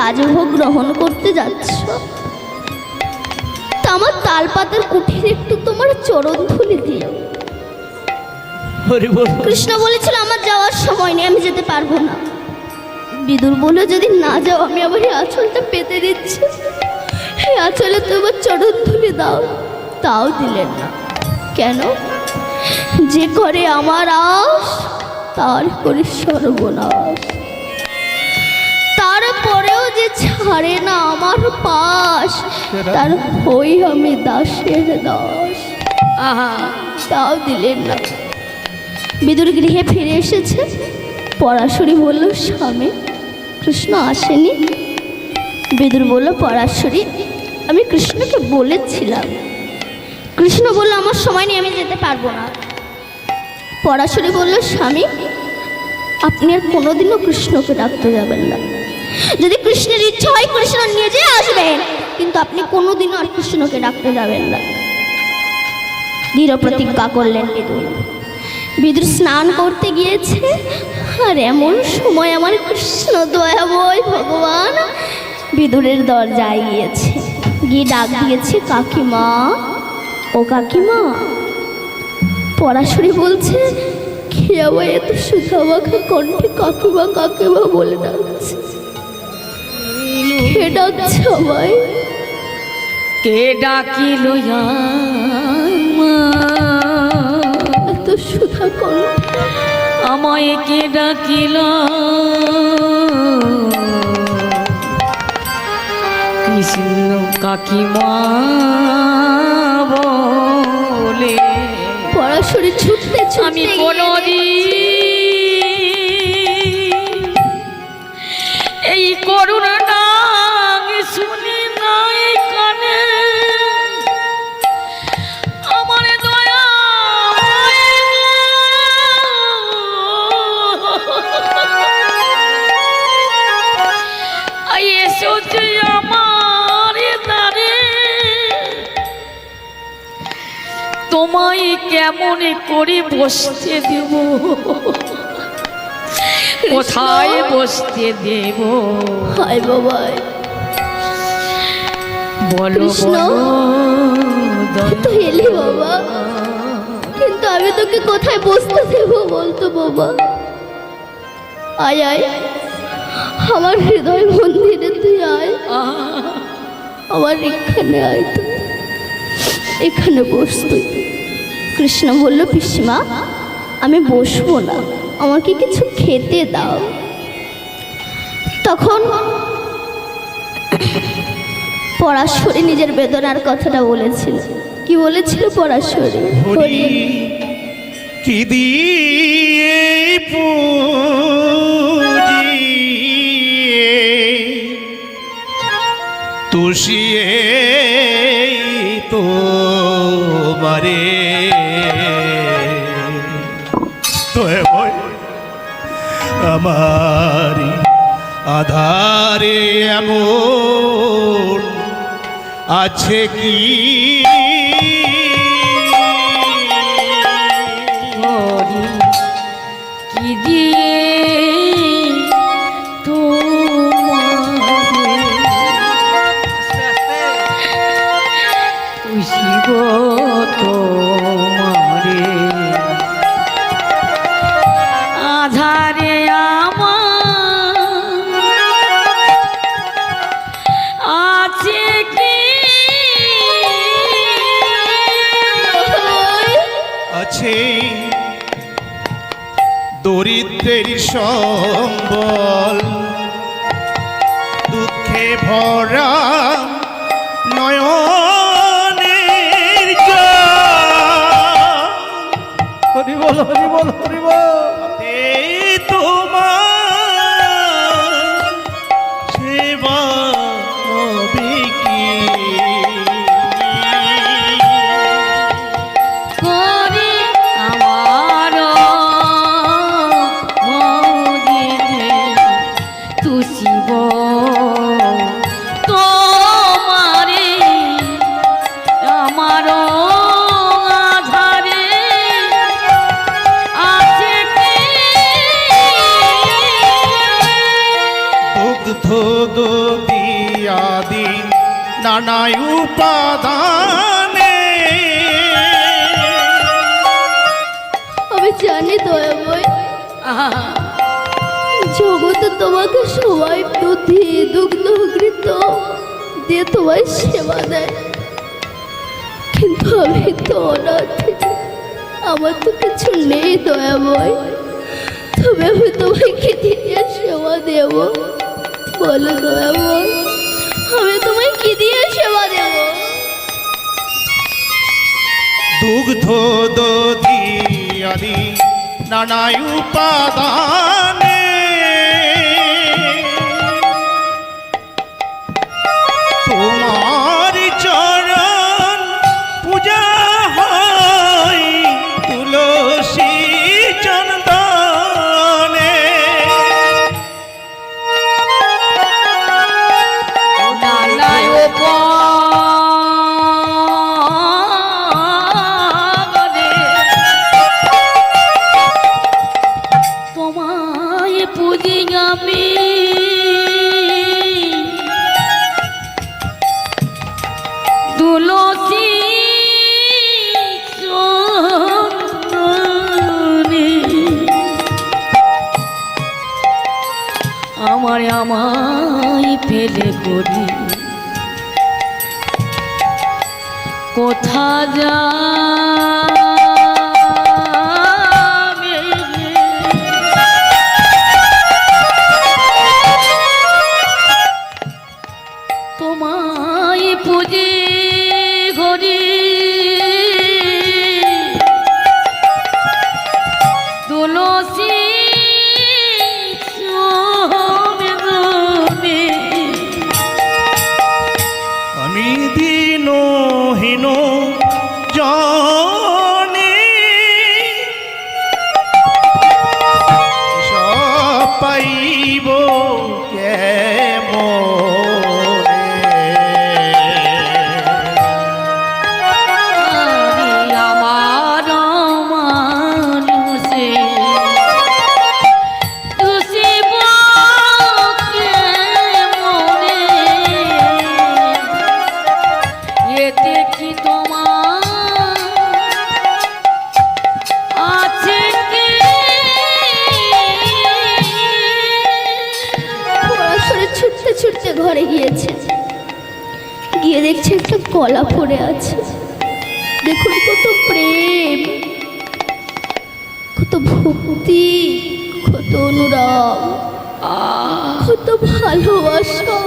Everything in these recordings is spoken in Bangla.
রাজভোগ গ্রহণ করতে যাচ্ছ। তা আমার তালপাতার কুঠির একটু তোমার চরণ ধুলি দিও। কৃষ্ণ বলেছিল আমার যাওয়ার সময় নেই আমি যেতে পারব না। বিদুর বলে যদি না যাও আমি আবার এই আঁচলটা পেতে দিচ্ছি। এই আঁচলে তোমার চরণ ধুলি দাও। তাও দিলেন না। কেন? যে করে আমার আস তার করে সর্বনাশ। যে ছাড়ে না আমার পাশ তার হই আমি দাসের দাস। আহা। তাও দিলেন না। বিদুর গৃহে ফিরে এসেছে। পরাশরী বলল স্বামী কৃষ্ণ আসেনি? বিদুর বলল পরাশরী আমি কৃষ্ণকে বলেছিলাম। কৃষ্ণ বলল আমার সময় নিয়ে আমি যেতে পারব না। পরাশরী বলল স্বামী আপনি আর কোনোদিনও কৃষ্ণকে ডাকতে যাবেন না। যদি কৃষ্ণের ইচ্ছা হয় কৃষ্ণ নিজে আসবেন কিন্তু আপনি কোনোদিনও আর কৃষ্ণকে ডাকতে যাবেন না। দৃঢ় প্রতিজ্ঞা করলেন বিদুর। বিদুর স্নান করতে গিয়েছে, আর এমন সময় আমার কৃষ্ণ দয়াময় ভগবান বিদুরের দরজায় গিয়েছে। গিয়ে ডাক দিয়েছে, কাকিমা, ও কাকিমা, পড়াশুনি বলছে আমার এত সুধামাখা কণ্ঠে কাকিমা কাকিমা বলে ডাকছে। কে ডাকছে আমায়? কে ডাকিল এত সুধা কণ্ঠে আমায় কে ডাকিল? কৃষ্ণ কাকিমা বলে পড়াশুনি ছুটতে আমি কোনো কেমন করে বসতে দেব? কোথায় বসতে দেব? হায় বাবাই বলো তো এলি বাবা। কিন্তু আমি তোকে কোথায় বসতে দেবো বলতো বাবা? আয় আয়। আমার হৃদয় মন্দিরে তুই আয়। আমার এখানে আয় তুই। এখানে বস তুই। কৃষ্ণ বলল পিসিমা আমি বসবো না। আমাকে কিছু খেতে দাও। তখন পরাশরী নিজের বেদনার কথাটা বলেছিল। কি বলেছিল পরাশরী? কি দিয়ে তুষিয়ে তো মারে আমারি আধারে এমন আছে কি সম্বল দুঃখে ভরা নয়নের বল হরি বল। নানাই উপাদানে। আমি জানি দয়াময়, জগতে তোমাকে সবাই দুধি দুগ্ধ ঘৃত দিয়ে তোমায় সেবা দেয়। কিন্তু আমি তো অনাথ, আমার তো কিছু নেই দয়াময়। তবে আমি তোমায় কি দিয়ে সেবা দেব? বলো দয়াময়, আমি তোমায় কি দিয়ে সেবা দেব? দুগ্ধ দিয়াদি নানাই উপাদানে ঘরে গিয়েছে। গিয়ে দেখছে একটা কলা পড়ে আছে। দেখুন কত প্রেম, কত ভক্তি, কত অনুরাগ, কত ভালোবাসা।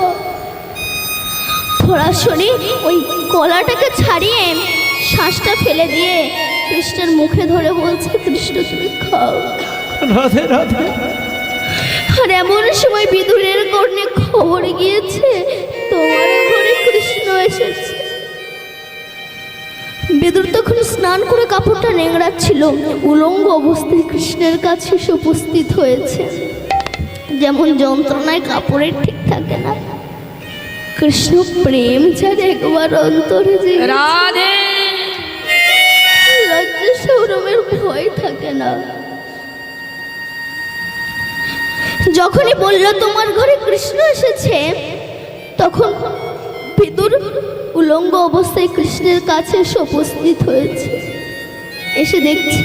পড়াশোনে ওই কলাটাকে ছাড়িয়ে শ্বাসটা ফেলে দিয়ে কৃষ্ণের মুখে ধরে বলছে কৃষ্ণ তুমি খাও। রাধে রাধে। আর এমন সময় বিদুরের কর্ণে খবর গিয়েছে তোমার ঘরে কৃষ্ণ এসেছে। বিদুর তখন স্নান করে কাপড়টা নেংড়াচ্ছিল। উলঙ্গ অবস্থায় কৃষ্ণের কাছে এসে উপস্থিত হয়েছে। যেমন যন্ত্রণায় কাপড়ের ঠিক থাকে না। কৃষ্ণ প্রেম যার একবার অন্তরে যে রাধে। রাজ্যে সৌরভের ভয় থাকে না। যখনই বলল তোমার ঘরে কৃষ্ণ এসেছে তখন বিদুর উলঙ্গ অবস্থায় কৃষ্ণের কাছে এসে উপস্থিত হয়েছে। এসে দেখছে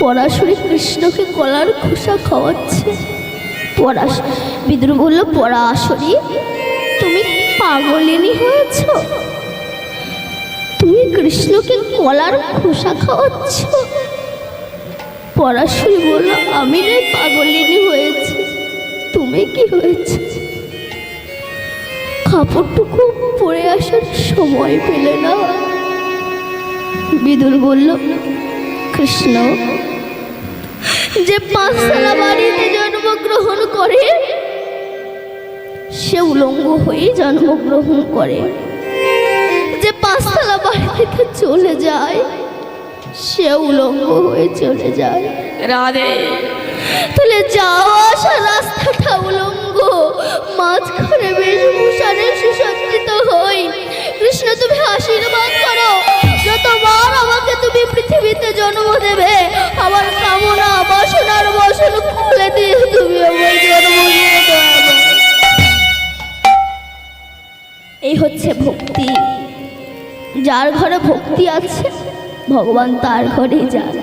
পরাশরী কৃষ্ণকে কলার খোসা খাওয়াচ্ছে। পরাশ বিদুর বলল পরাশরী পাগলিনী হয়েছ? তুমি কৃষ্ণকে কলার খোসা খাওয়াচ্ছ? পরাশরী বলল, আমি রে পাগলিনী হয়েছি, তুমি কি হয়েছে? কাপড়টুকু পরে আসার সময় পেলে না। বিদুর বলল, কৃষ্ণ, যে পাঁচতলা বাড়িতে জন্মগ্রহণ করে সে উলঙ্গ হয়ে জন্মগ্রহণ করে। যে পাঁচতলা বাড়ি থেকে চলে যায় সে উলঙ্গ হয়ে চলে যায়। রাধে। তাহলে যাওয়া আসা রাস্তাটা উলঙ্গ। মাঝখানে বেশভূষণে সুসজ্জিত হই। কৃষ্ণ তুমি আশীর্বাদ করো। যতবার আমাকে তুমি পৃথিবীতে জন্ম দেবে আমার কামনা বাসনার বসন খুলে দিয়ে তুমি আমার জন্ম দিয়ে দেবে এই হচ্ছে ভক্তি। যার ঘরে ভক্তি আছে, ভগবান তার ঘরে যান।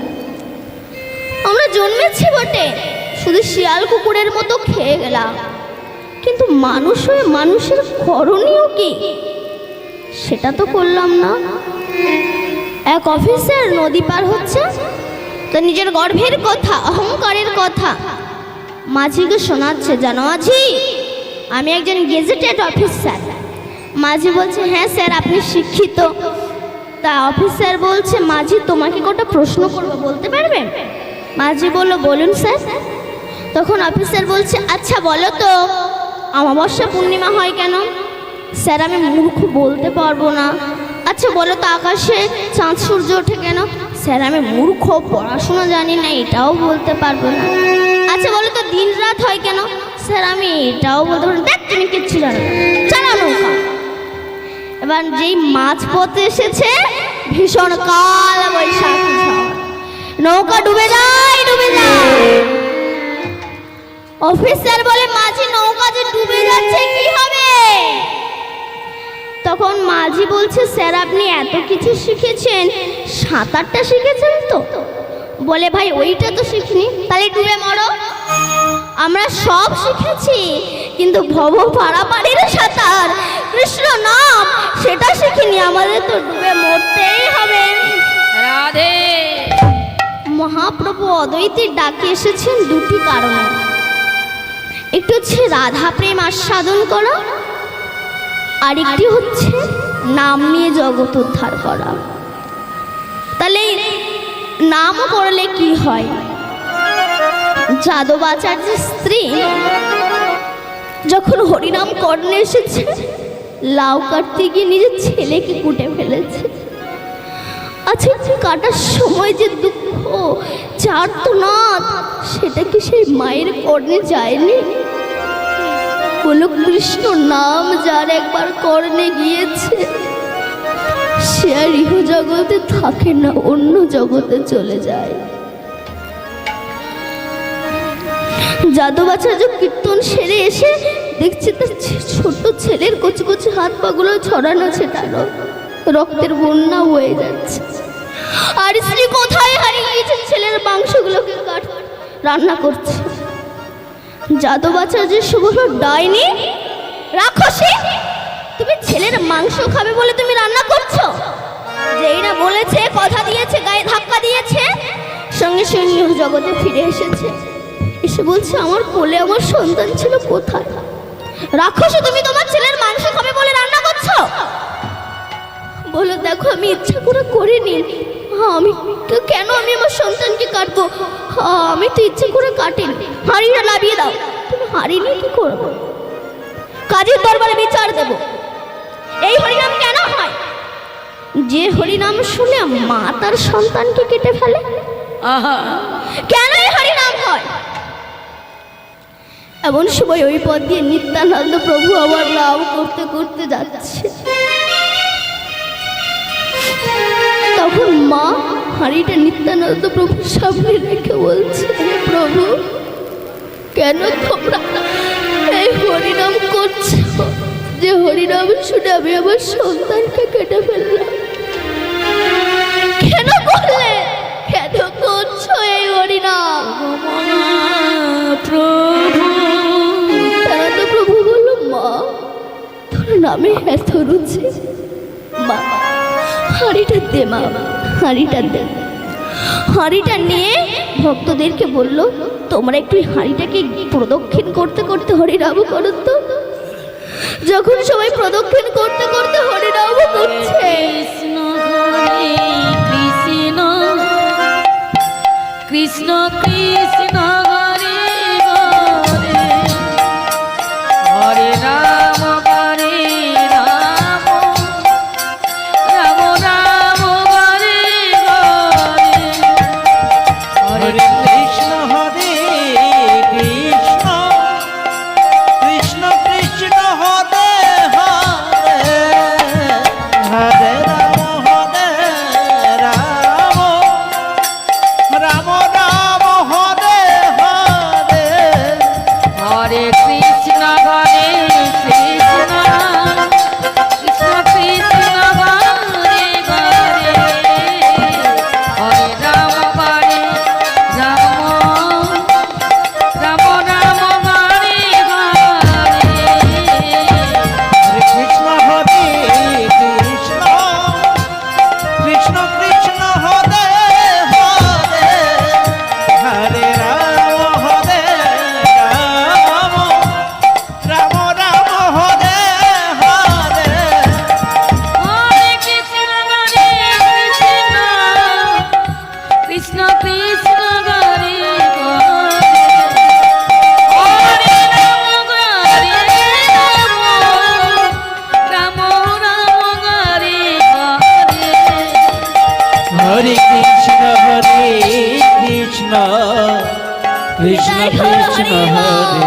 আমরা জন্মেছি বটে, শুধু শিয়াল কুকুরের মতো খেয়ে গেলাম। কিন্তু মানুষ হয়ে মানুষের করণীয় কি? সেটা তো করলাম না। এক অফিসের নদী পার হচ্ছে, তো নিজের গর্ভের কথা, অহংকারের কথা। মাঝিকে শোনাচ্ছে, জানো মাঝি? আমি একজন গেজেটেড অফিসার। মাঝি বলছে হ্যাঁ স্যার, আপনি শিক্ষিত। তা অফিসার বলছে, মাঝি, তোমাকে কটা প্রশ্ন করব, বলতে পারবেন? মাঝি বলল, বলুন স্যার। তখন অফিসার বলছে আচ্ছা বলো তো, অমাবস্যা পূর্ণিমা হয় কেন? স্যার, আমি মূর্খ, বলতে পারব না। আচ্ছা বলো তো, আকাশে চাঁদ, সূর্য ওঠে কেন? স্যার, আমি মূর্খ, পড়াশোনা জানি না, এটাও বলতে পারব না। আচ্ছা বলো তো দিন রাত হয় কেন? স্যার, আমি এটাও বলতে পারব দেখ, তুমি কিচ্ছু জানো না। এবার যেই মাছ পথে এসেছে, ভীষণ কাল বৈশাখ নৌকা ডুবে যায় ডুবে যায়। অফিসার বলে, মাঝি, নৌকা যে ডুবে যাচ্ছে, কি হবে? তখন মাঝি বলছে, স্যার, আপনি এত কিছু শিখেছেন, সাঁতারটা শিখেছেন তো? বলে, ভাই, ওইটা তো শিখিনি, তাহলে ডুবে মরো। আমরা সব শিখেছি কিন্তু ভব পাড়াপাড়ির সাঁতার। কৃষ্ণ নাম সেটা শিখিনি আমাদের তো ডুবে মরতেই হবে। রাধে। মহাপ্রভু অদ্বৈতের ডাকে এসেছেন দুটি কারণে। একটি হচ্ছে রাধা প্রেম আস্বাদন করা আরেকটি হচ্ছে নাম নিয়ে জগৎ উদ্ধার করা। তাহলে নাম করলে কি হয়? যাদব আচার্যের স্ত্রী যখন হরিনাম কর্ণে এসেছে, লাউ কাটতে গিয়ে নিজের ছেলেকে কুটে ফেলেছে। আচ্ছা কাটার সময় যে দুঃখ চার তো না সেটা কি সেই মায়ের কর্ণে যায়নি? বলো, কৃষ্ণ নাম যার একবার কর্ণে গিয়েছে, সে আর ইহ জগতে থাকে না, অন্য জগতে চলে যায়। যাদবাচার্য কীর্তন সেরে এসে দেখছে তার ছে- ছোট ছেলের কচি কচি হাত পাগুলো ছড়ানো ছেটানো। রক্তের বন্যা হয়ে যাচ্ছে। আর স্ত্রী কোথায় হারিয়ে গিয়েছেন ছেলের মাংসগুলোকে কাট রান্না করছে। যাদবাচার্যের শুভ ডাইনি, রাক্ষসী, তুমি ছেলের মাংস খাবে বলে তুমি রান্না করছ? যেই না বলেছে, কথা দিয়েছে, গায়ে ধাক্কা দিয়েছে, সঙ্গে সঙ্গে জগতে ফিরে এসেছে। এসে বলছে আমার কোলে আমার সন্তান ছিল কোথায়? রাক্ষসী তুমি তোমার ছেলের মাংস খাবে বলে রান্না করছ? বলো দেখো আমি ইচ্ছা করে করিনি। হ্যাঁ আমি কেন আমি আমার সন্তানকে কাটবো? হ্যাঁ আমি তো ইচ্ছে করে কাটিনি। হাঁড়িটা লাভিয়ে দাও। তুমি হাঁড়ি নিয়ে কি করব? কাজের দরবারে বিচার দেব। এই হরিনাম কেন হয়? যে হরিনাম শুনে মা তার সন্তানকে কেটে ফেলে। আহা। কেন এই হরিনাম হয়? এমন সময় ওই পথ দিয়ে নিত্যানন্দ প্রভু আবার নাম করতে করতে যাচ্ছে। তখন মা হাঁড়িটা নিত্যানন্দ প্রভুর সামনে রেখে বলছে, "হে প্রভু, কেন তোমরা এই হরিনাম করছ? যে হরিনাম শুনে আমি আমার সন্তানকে কেটে ফেললাম। কেন করলে? কেন করছ এই হরিনাম? প্রভু। নামে এত রুচি। মা, হাঁড়িটা দে মা, হাঁড়িটা দে। হাঁড়িটা নিয়ে ভক্তদেরকে বলল, তোমরা একটু হাঁড়িটাকে প্রদক্ষিণ করতে করতে হরিনাম করো তো। যখন সবাই প্রদক্ষিণ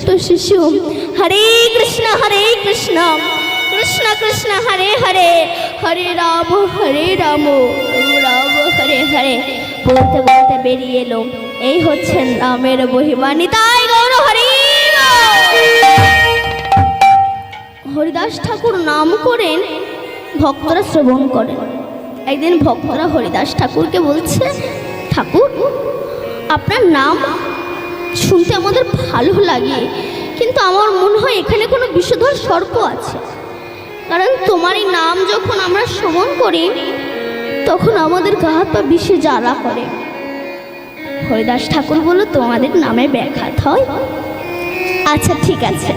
ছোট্ট শিশু হরে কৃষ্ণ হরে কৃষ্ণ কৃষ্ণ কৃষ্ণ হরে হরে হরে রাম হরে রাম রাম হরে হরে বলতে বলতে বেরিয়ে এলো। এই হচ্ছে রামের বহিবাণী তাই গৌর, হরি হরিদাস ঠাকুর নাম করেন, ভক্তরা শ্রবণ করেন। একদিন ভক্তরা হরিদাস ঠাকুরকে বলছে, ঠাকুর, আপনার নাম শুনতে আমাদের ভালো লাগে, কিন্তু আমার মনে হয় এখানে কোনো বিষধর সর্প আছে। কারণ তোমার এই নাম যখন আমরা শ্রবণ করি, তখন আমাদের গা হাত পা বিষে জ্বালা করে। হরিদাস ঠাকুর বলল, তোমাদের নামে ব্যাঘাত হয়? আচ্ছা ঠিক আছে।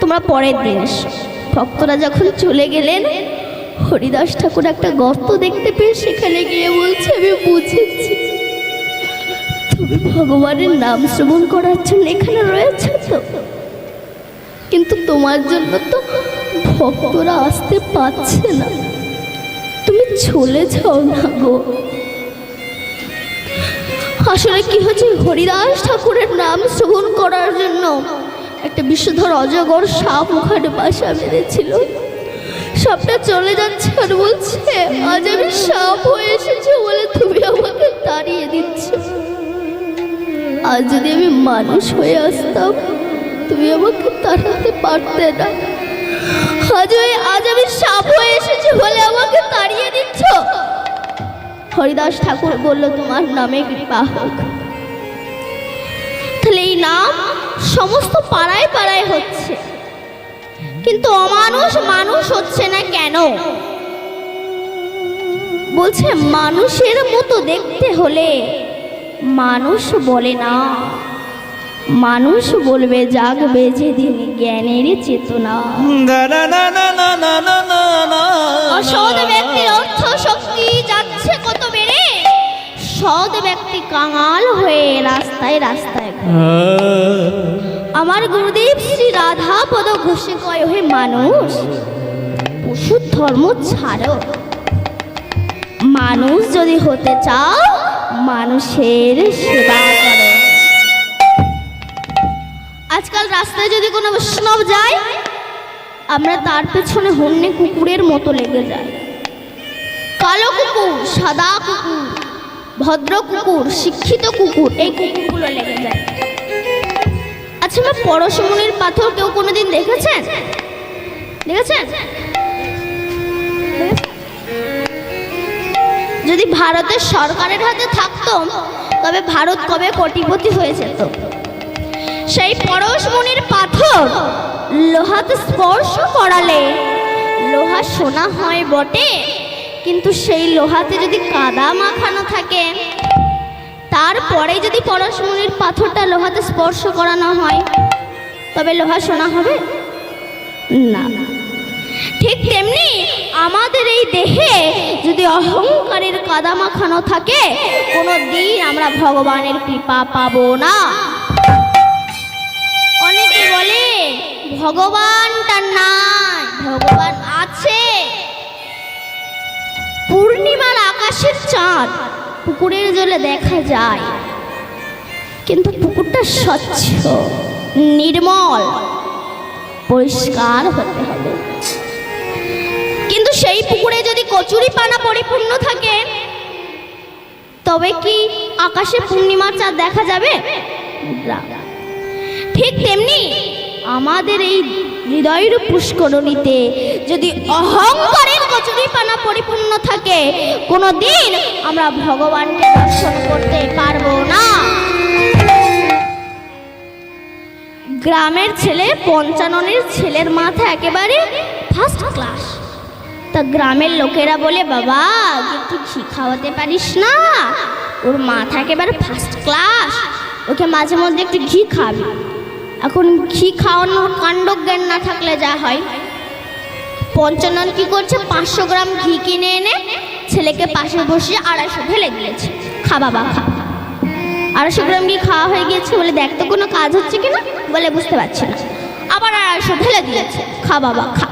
তোমরা পরের দিন এসো। ভক্তরা যখন চলে গেলেন, হরিদাস ঠাকুর একটা গর্ত দেখতে পেয়ে সেখানে গিয়ে বলছে, আমি বুঝেছি। ভগবানের নাম শ্রবণ করার জন্য এখানে রয়েছে তো? কিন্তু তোমার জন্য তো ভক্তরা আসতে পারছে না। তুমি চলে যাও না গো। আসলে কি হচ্ছে হরিদাস ঠাকুরের নাম শ্রবণ করার জন্য একটা বিষধর অজগর সাপ ওখানে বাসা বেঁধেছিল। সাপটা চলে যাচ্ছে আর বলছে, আজ আমি সাপ হয়ে এসেছে বলে তুমি আমাকে তাড়িয়ে দিচ্ছ। আজ যদি আমি মানুষ হয়ে আসতাম, তুমি আমাকে তাড়াতে পারতে না। আজ ওই- আজ আমি সাপ হয়ে এসেছি বলে আমাকে তাড়িয়ে দিচ্ছ? হরিদাস ঠাকুর বলল, তোমার নামে কৃপা হোক। তাহলে এই নাম সমস্ত পাড়ায় পাড়ায় হচ্ছে। কিন্তু অমানুষ মানুষ হচ্ছে না কেন? বলছে, মানুষের মতো দেখতে হলে মানুষ বলে না। মানুষ বলবে জাগবে যেদিন জ্ঞানের চেতনা। অসৎ সৎ ব্যক্তি কাঙাল হয়ে রাস্তায় রাস্তায় আমার গুরুদেব শ্রী রাধা পদ ঘোষে কয় হয়ে মানুষ পশুর ধর্ম ছাড়ো। মানুষ যদি হতে চাও মানুষের সেবা করো। আজকাল রাস্তায় যদি কোনো বৈষ্ণব যায়, আমরা তার পেছনে হন্যে কুকুরের মতো লেগে যাই। কালো কুকুর, সাদা কুকুর, ভদ্র কুকুর, শিক্ষিত কুকুর, এই কুকুরগুলো লেগে যায়। আচ্ছা আমার পরশমণির পাথর কেউ কোনোদিন দেখেছেন? দেখেছেন? যদি ভারতের সরকারের হাতে থাকতো, তবে ভারত কবে কোটিপতি হয়ে যেত? সেই পরশমণির পাথর লোহাতে স্পর্শ করালে লোহা সোনা হয় বটে, কিন্তু সেই লোহাতে যদি কাদা মাখানো থাকে, তারপরে যদি পরশমণির পাথরটা লোহাতে স্পর্শ করানো হয়, তবে লোহা সোনা হবে? না। ঠিক তেমনি আমাদের এই দেহে যদি অহংকারের কাদা মাখানো থাকে কোনো দিন আমরা ভগবানের কৃপা পাব না। অনেকে বলে ভগবানটা নাই, ভগবান আছে। পূর্ণিমার আকাশের চাঁদ পুকুরের জলে দেখা যায়, কিন্তু পুকুরটা স্বচ্ছ, নির্মল, পরিষ্কার হতে হবে। পুকুরে যদি কচুরি পানা পরিপূর্ণ থাকে, তবে কি আকাশে পূর্ণিমার চাঁদ দেখা যাবে? ঠিক তেমনি আমাদের এই হৃদয়ের পুষ্করণীতে যদি অহংকারের কচুরি পানা পরিপূর্ণ থাকে কোনো দিন আমরা ভগবানকে দর্শন করতে পারব না। গ্রামের ছেলে, পঞ্চাননের ছেলের মাথা একেবারে ফার্স্ট ক্লাস তা গ্রামের লোকেরা বলে, বাবা তুই ঘি খাওয়াতে পারিস না। ওর মাথা একেবারে ফার্স্ট ক্লাস ওকে মাঝে মধ্যে একটু ঘি খাবি এখন ঘি খাওয়ানোর কাণ্ড জ্ঞান না থাকলে যা হয়। পঞ্চানন কি করছে? পাঁচশো গ্রাম ঘি কিনে এনে ছেলেকে পাশে বসিয়ে আড়াইশো ঢেলে দিয়েছে। খা, বাবা, খা। আড়াইশো গ্রাম ঘি খাওয়া হয়ে গিয়েছে বলে, দেখ তো কোনো কাজ হচ্ছে কিনা? বলে, বুঝতে পারছি না। আবার আড়াইশো ঢেলে দিয়েছে। খা, বাবা, খা।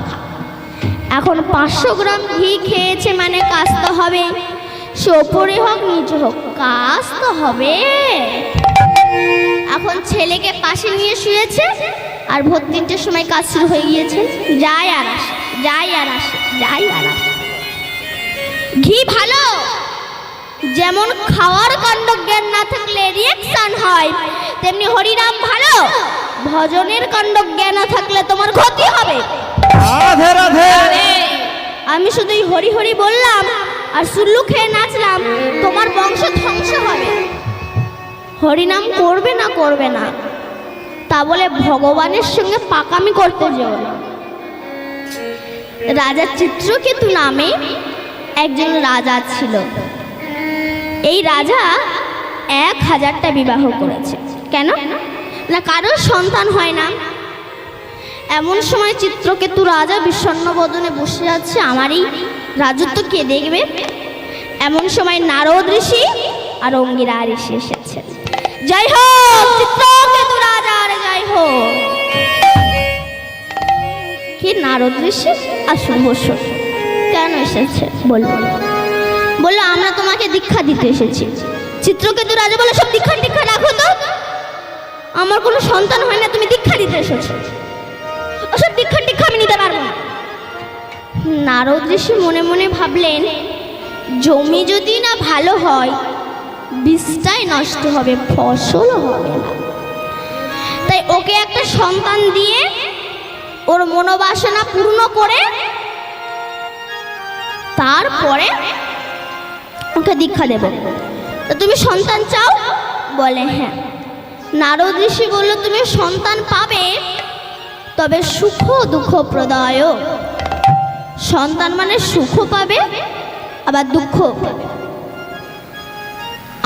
এখন পাঁচশো গ্রাম ঘি খেয়েছে মানে কাজ তো হবে। সে ওপরে হোক, নিচে হোক, কাজ তো হবে। এখন ছেলেকে পাশে নিয়ে শুয়েছে আর ভোর তিনটের সময় কাজ শুরু হয়ে গিয়েছে। যাই আর আসে, যাই আর আসে, যাই আর আসে। ঘি ভালো? যেমন খাওয়ার কাণ্ড জ্ঞান না থাকলে রিয়াকশন হয়, তেমনি হরিনাম ভালো? ভজনের কাণ্ড জ্ঞান না থাকলে তোমার ক্ষতি আমি শুধুই হরি হরি বললাম আর সুল্লু খেয়ে নাচলাম, তোমার বংশ ধ্বংস হবে। হরিনাম করবে না করবে না, তা বলে ভগবানের সঙ্গে পাকামি করতে যেও রাজা চিত্রকেতু নামে একজন রাজা ছিল। এই রাজা এক হাজারটা বিবাহ করেছে। কেন? না, কারোর সন্তান হয় না। এমন সময় চিত্রকেতু রাজা বিষণ্ণ বদনে বসে আছে, আমারই রাজত্ব কে দেখবে? এমন সময় নারদ ঋষি আর অঙ্গিরা ঋষি এসেছে। যাই হোক চিত্রকেতু রাজা রাজার যাই হোক। কি নারদ ঋষি? আসুন বসুন কেন এসেছে? বলব বলল আমরা তোমাকে দীক্ষা দিতে এসেছি। চিত্রকেতু রাজা বলে সব দীক্ষা দীক্ষা রাখো তো। আমার কোনো সন্তান হয় না, তুমি দীক্ষা দিতে এসেছ। ওসব দীক্ষা দীক্ষা আমি নিতে পারব নারদ ঋষি মনে মনে ভাবলেন, জমি যদি না ভালো হয়, বীজটাই নষ্ট হবে ফসল হবে না। তাই ওকে একটা সন্তান দিয়ে ওর মনোবাসনা পূর্ণ করে তারপরে ওকে দীক্ষা দেব। তো তুমি সন্তান চাও? বলে হ্যাঁ। নারদ ঋষি বলল, তুমি সন্তান পাবে তবে সুখ দুঃখ প্রদায়। সন্তান মানে সুখ পাবে, আবার দুঃখ পাবে।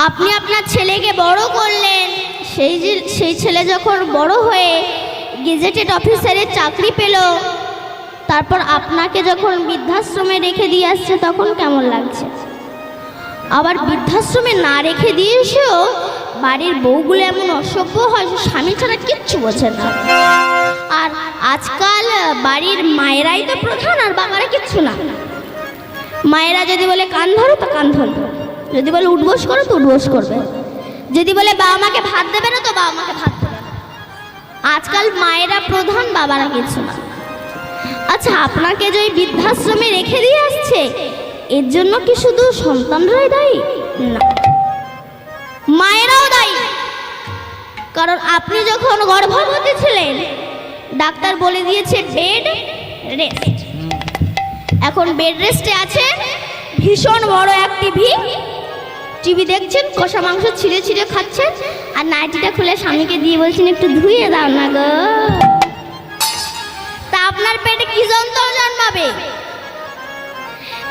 আপনি আপনার ছেলেকে বড় করলেন, সেই সেই ছেলে যখন বড় হয়ে গেজেটেড অফিসারের চাকরি পেল, তারপর আপনাকে যখন বৃদ্ধাশ্রমে রেখে দিয়ে আসছে, তখন কেমন লাগছে? আবার বৃদ্ধাশ্রমে না রেখে দিয়ে এসেও বাড়ির বউগুলো এমন অসভ্য হয় স্বামী ছাড়া কিচ্ছু বোঝে না। আর আজকাল বাড়ির মায়েরাই তো প্রধান আর বাবারা কিচ্ছু না। মায়েরা যদি বলে কান ধরো তো কান ধরবে যদি বলে উঠবোস করো তো উঠবোস করবে। যদি বলে বাবা মাকে ভাত দেবে না তো বাবা মাকে ভাত দেবে আজকাল মায়েরা প্রধান, বাবারা কিছু না। আচ্ছা আপনাকে যে বৃদ্ধাশ্রমে রেখে দিয়ে আসছে, এর জন্য কি শুধু সন্তানরাই দায়ী? না। মায়েরাও দায়ী। কারণ আপনি যখন গর্ভবতী ছিলেন ডাক্তার বলে দিয়েছে বেড রেস্ট এখন বেড রেস্টে আছে ভীষণ বড় এক টিভি টিভি দেখছেন? কষা মাংস ছিঁড়ে ছিঁড়ে খাচ্ছেন। আর নাইটিটা খুলে স্বামীকে দিয়ে বলছেন, একটু ধুয়ে দাও না গো। তা আপনার পেটে কি যন্ত্র জন্মাবে?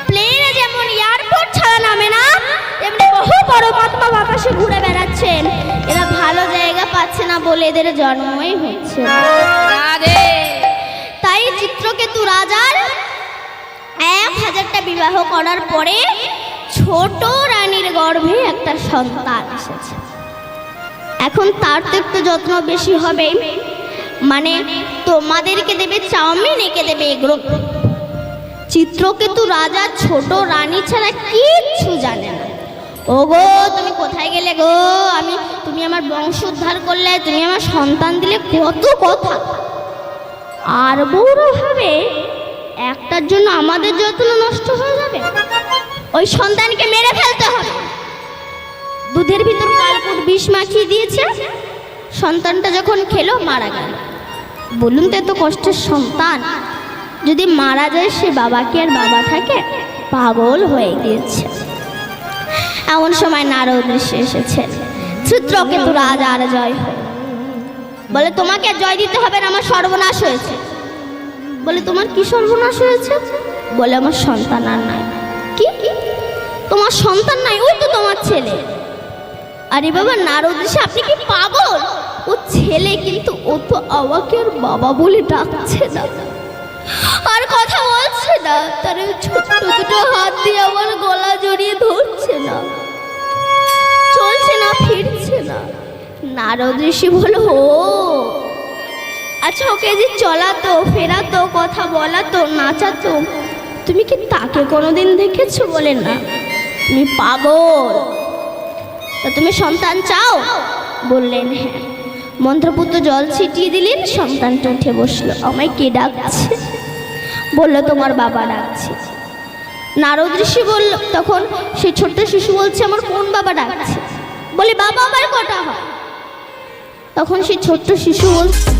প্লেনে যেমন এয়ারপোর্ট ছাড়া নামে না তেমনি বহু পরমাত্মা বাতাসে ঘুরে বেড়াচ্ছেন। এরা ভালো জায়গা পাচ্ছে না বলে এদের জন্মই হচ্ছে তাই চিত্রকেতু রাজার এক হাজারটা বিবাহ করার পরে ছোট রানীর গর্ভে একটা সন্তান এসেছে। এখন তার তো একটু যত্ন বেশি হবে। মানে তোমাদেরকে দেবে চাউমিন একে দেবে এগুলো চিত্রকেতু রাজা ছোট রানী ছাড়া কিচ্ছু জানে না। ও গো তুমি কোথায় গেলে গো? আমি তুমি আমার বংশ উদ্ধার করলে তুমি আমার সন্তান দিলে কত কথা। আর বউরা ভাবে একটার জন্য আমাদের যত্ন নষ্ট হয়ে যাবে। ওই সন্তানকে মেরে ফেলতে হবে। দুধের ভিতর কালকুট বিষ মাখিয়ে দিয়েছে। সন্তানটা যখন খেলো মারা গেল। বলুন তো এত কষ্টের সন্তান। যদি মারা যায় সে বাবা কি আর বাবা থাকে পাগল হয়ে গিয়েছে। এমন সময় নারদ ঋষি এসেছে। চিত্রকেতু রাজা আর জয় বলে, তোমাকে জয় দিতে হবে না, আমার সর্বনাশ হয়েছে। বলে, তোমার কি সর্বনাশ হয়েছে? বলে, আমার সন্তান আর নাই। কি? তোমার সন্তান নাই, ওই তো তোমার ছেলে। আরে বাবা, নারদ ঋষি, আপনি কি পাগল? ও ছেলে কিন্তু ও তো আমাকে আর বাবা বলে ডাকছে না। আর কথা বলছে না। তার ছোট্ট দুটো হাত দিয়ে আমার গলা জড়িয়ে ধরছে না। চলছে না, ফিরছে না। নারদ ঋষি বলো ও আচ্ছা ওকে যে চলাতো, ফেরাতো, কথা বলাতো, নাচাতো, তুমি কি তাকে কোনোদিন দেখেছ বলে না? তুমি পাগল। তা তুমি সন্তান চাও? বললেন হ্যাঁ। মন্ত্রপুত্র জল ছিটিয়ে দিলেন, সন্তানটা উঠে বসল। আমায় কে ডাকছে? বলল, তোমার বাবা ডাকছে। নারদ ঋষি বলল, তখন সে ছোট্ট শিশু বলছে, আমার কোন বাবা ডাকছে? বলে, বাবা, আমার কটা হয়? তখন সে ছোট্ট শিশু বলছে